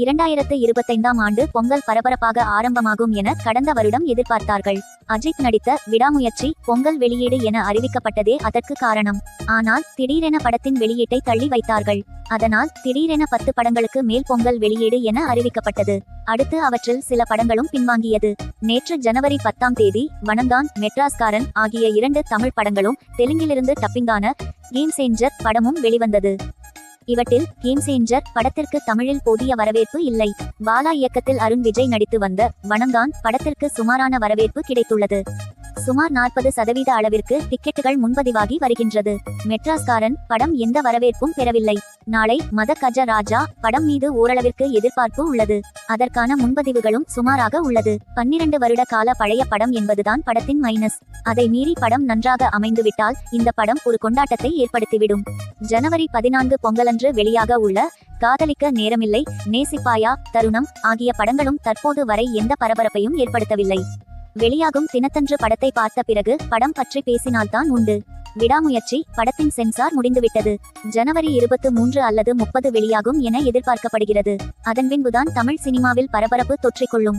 இரண்டாயிரத்து இருபத்தைந்தாம் ஆண்டு பொங்கல் பரபரப்பாக ஆரம்பமாகும் என கடந்த வருடம் எதிர்பார்த்தார்கள். அஜித் நடித்த விடாமுயற்சி பொங்கல் வெளியீடு என அறிவிக்கப்பட்டதே அதற்கு காரணம். ஆனால் திடீரென படத்தின் வெளியீட்டை தள்ளி வைத்தார்கள். அதனால் திடீரென பத்து படங்களுக்கு மேல் பொங்கல் வெளியீடு என அறிவிக்கப்பட்டது. அடுத்து அவற்றில் சில படங்களும் பின்வாங்கியது. நேற்று ஜனவரி பத்தாம் தேதி வனந்தான் மெட்ராஸ்காரன் ஆகிய இரண்டு தமிழ் படங்களும் தெலுங்கிலிருந்து டப்பிங்கான கேம் சேஞ்சர் படமும் வெளிவந்தது. இவற்றில் கேம் சேஞ்சர் படத்திற்கு தமிழில் போதிய வரவேற்பு இல்லை. பாலா இயக்கத்தில் அருண் விஜய் நடித்து வந்த வனம்தான் படத்திற்கு சுமாரான வரவேற்பு கிடைத்துள்ளது. சுமார் நாற்பது சதவீத அளவிற்கு டிக்கெட்டுகள் முன்பதிவாகி வருகின்றது. மெட்ராஸ்காரன் படம் எந்த வரவேற்பும் பெறவில்லை. நாளை மத கஜ ராஜா படம் மீது ஓரளவிற்கு எதிர்பார்ப்பு உள்ளது. அதற்கான முன்பதிவுகளும் சுமாராக உள்ளது. பன்னிரண்டு வருட கால பழைய படம் என்பதுதான் படத்தின் மைனஸ். அதை மீறி படம் நன்றாக அமைந்துவிட்டால் இந்த படம் ஒரு கொண்டாட்டத்தை ஏற்படுத்திவிடும். ஜனவரி பதினான்கு பொங்கலன்று வெளியாக உள்ள காதலிக்க நேரமில்லை நேசிப்பாயா தருணம் ஆகிய படங்களும் தற்போது வரை எந்த பரபரப்பையும் ஏற்படுத்தவில்லை. வெளியாகும் தினத்தன்று படத்தை பார்த்த பிறகு படம் பற்றி பேசினால்தான் உண்டு. விடாமுயற்சி படத்தின் சென்சார் முடிந்துவிட்டது. ஜனவரி இருபத்து மூன்று அல்லது முப்பது வெளியாகும் என எதிர்பார்க்கப்படுகிறது. அதன் பின்புதான் தமிழ் சினிமாவில் பரபரப்பு தொற்றிக்கொள்ளும்.